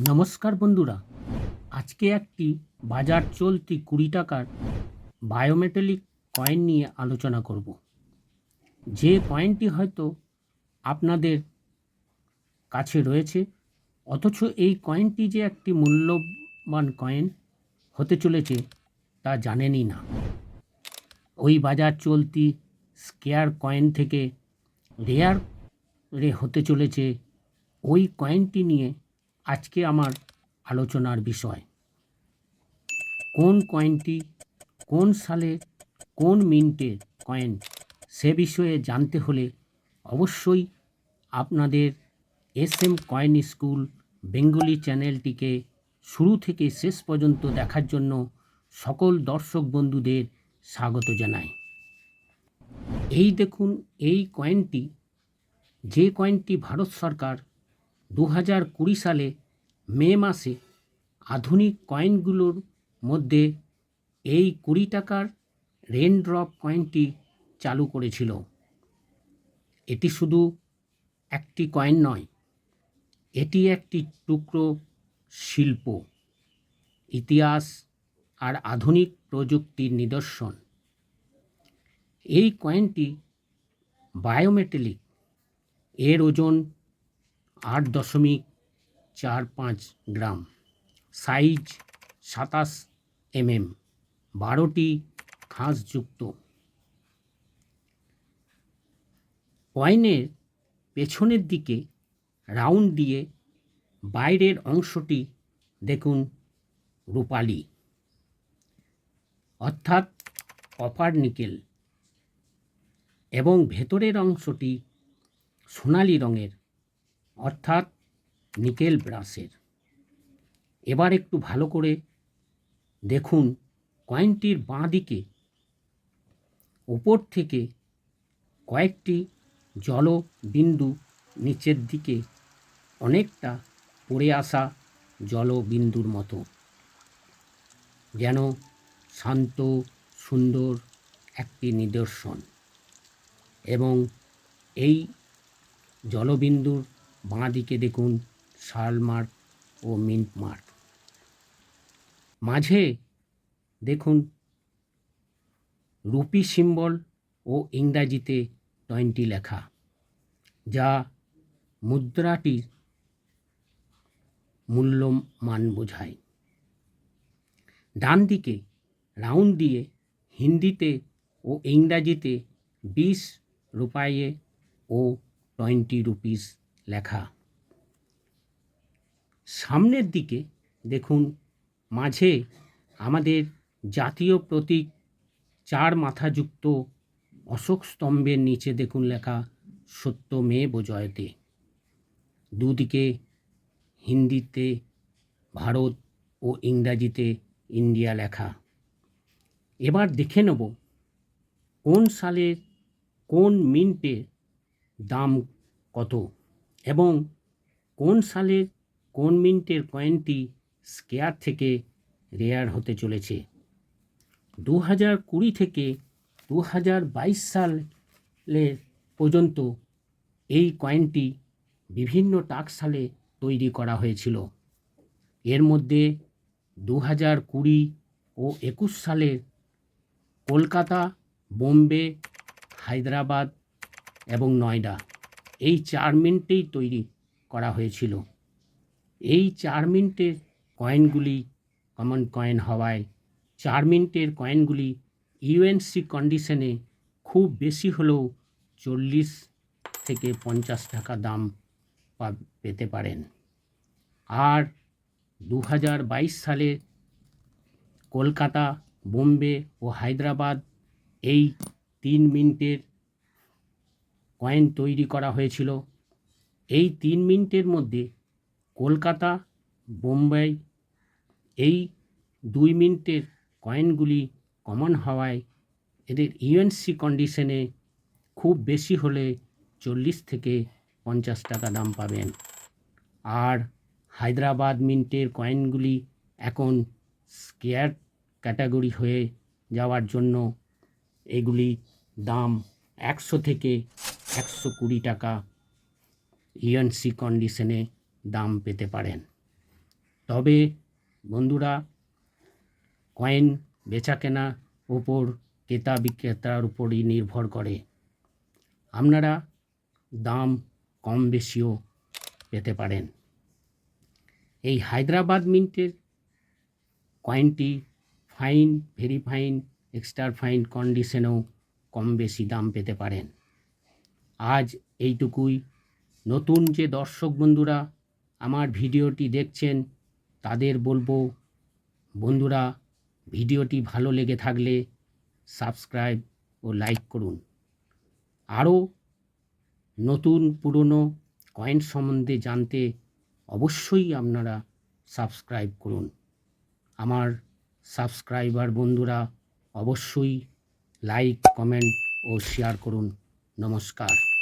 নমস্কার বন্ধুরা। আজকে একটি বাজার চলতি কুড়ি টাকার বায়োমেটালিক কয়েন নিয়ে আলোচনা করব। যে কয়েনটি হয়তো আপনাদের কাছে রয়েছে, অথচ এই কয়েনটি যে একটি মূল্যবান কয়েন হতে চলেছে তা জানেনই না। ওই বাজার চলতি স্কেয়ার কয়েন থেকে রেয়ার রে হতে চলেছে। ওই কয়েনটি নিয়ে আজকে আমার আলোচনার বিষয়। কোন কয়েনটি, কোন সালে, কোন মিন্টের কয়েন, সে বিষয়ে জানতে হলে অবশ্যই আপনাদের S M coin school Bengali চ্যানেলটিকে শুরু থেকে শেষ পর্যন্ত দেখার জন্য সকল দর্শক বন্ধুদের স্বাগত জানাই। এই দেখুন, এই কয়েনটি, যে কয়েনটি ভারত সরকার দু হাজার কুড়ি সালে মে মাসে আধুনিক কয়েনগুলোর মধ্যে এই কুড়ি টাকার রেন ড্রপ কয়েনটি চালু করেছিল। এটি শুধু একটি কয়েন নয়, এটি একটি টুকরো শিল্প, ইতিহাস আর আধুনিক প্রযুক্তির নিদর্শন। এই কয়েনটি বায়োমেটালিক, এর ওজন আট দশমিক চার পাঁচ গ্রাম। সাইজ সাতাশ এমএম। বারোটি খাঁজযুক্ত কয়েনের পেছনের দিকে রাউন্ড দিয়ে বাইরের অংশটি দেখুন রূপালি। অর্থাৎ কপার নিকেল। এবং ভেতরের অংশটি সোনালি রঙের। অর্থাৎ নিকেল ব্রাশের এবার একটু ভালো করে দেখুন কয়েনটির বাঁ দিকে ওপর থেকে কয়েকটি জলবিন্দু নিচের দিকে, অনেকটা পড়ে আসা জলবিন্দুর মতো। যেন শান্ত, সুন্দর একটি নিদর্শন। এবং এই জলবিন্দুর বাঁ দিকে দেখুন শাল মার্ক ও মিন্ট মার্ক। মাঝে দেখুন রুপি সিম্বল ও ইংরাজিতে টোয়েন্টি লেখা, যা মুদ্রাটির মূল্যমান বোঝায়। ডান দিকে রাউন্ড দিয়ে হিন্দিতে ও ইংরাজিতে বিশ রুপায়ে ও টোয়েন্টি রুপিস লেখা। সামনের দিকে দেখুন, মাঝে আমাদের জাতীয় প্রতীক চার মাথাযুক্ত অশোক স্তম্ভের নিচে দেখুন লেখা সত্য মেয়ে বোজয়তে দুদিকে হিন্দিতে, ভারত ও ইংরাজিতে ইন্ডিয়া লেখা। এবার দেখে নেব, কোন সালের কোন মিন্টের দাম কত? এবং কোন সালের কোন মিন্টের কয়েনটি স্কেয়ার থেকে রেয়ার হতে চলেছে? দু হাজার কুড়ি থেকে দু হাজার বাইশ সালের পর্যন্ত এই কয়েনটি বিভিন্ন টাক সালে তৈরি করা হয়েছিল। এর মধ্যে দু হাজার কুড়ি ও একুশ সালের কলকাতা, বোম্বে, হায়দ্রাবাদ এবং নয়ডা। এই চার মিনিটেই তৈরি করা হয়েছিল। এই চার মিনিটের কয়েনগুলি কমন কয়েন হওয়ায় চার মিনিটের কয়েনগুলি ইউএনসি কন্ডিশনে খুব বেশি হলেও চল্লিশ থেকে পঞ্চাশ টাকা দাম পেতে পারেন। আর দু হাজার বাইশ সালে কলকাতা, বোম্বে ও হায়দ্রাবাদ এই তিন মিনিটের কয়েন তৈরি করা হয়েছিল। এই তিন মিনিটের মধ্যে কলকাতা, বোম্বাই এই দুই মিনিটের কয়েনগুলি কমন হওয়ায় এদের ইউএনসি কন্ডিশনে খুব বেশি হলে চল্লিশ থেকে পঞ্চাশ টাকা দাম পাবেন। আর হায়দ্রাবাদ মিন্টের কয়েনগুলি এখন স্কেয়ার ক্যাটাগরি হয়ে যাওয়ার জন্য এগুলি দাম একশো থেকে একশো কুড়ি টাকা ইউএনসি কন্ডিশনে দাম পেতে পারেন। তবে বন্ধুরা, কয়েন বেচা কেনা ওপর ক্রেতা বিক্রেতার উপরই নির্ভর করে। আপনারা দাম কম বেশিও পেতে পারেন। এই হায়দ্রাবাদ মিন্টের কয়েনটি fine very fine extra fine কন্ডিশনেও কম বেশি দাম পেতে পারেন। আজ এইটুকুই। নতুন যে দর্শক বন্ধুরা আমার ভিডিওটি দেখছেন, তাদের বলব, বন্ধুরা, ভিডিওটি ভালো লেগে থাকলে সাবস্ক্রাইব ও লাইক করুন। আরও নতুন পুরনো কয়েন সম্বন্ধে জানতে অবশ্যই আপনারা সাবস্ক্রাইব করুন। আমার সাবস্ক্রাইবার বন্ধুরা, অবশ্যই লাইক, কমেন্ট ও শেয়ার করুন। নমস্কার।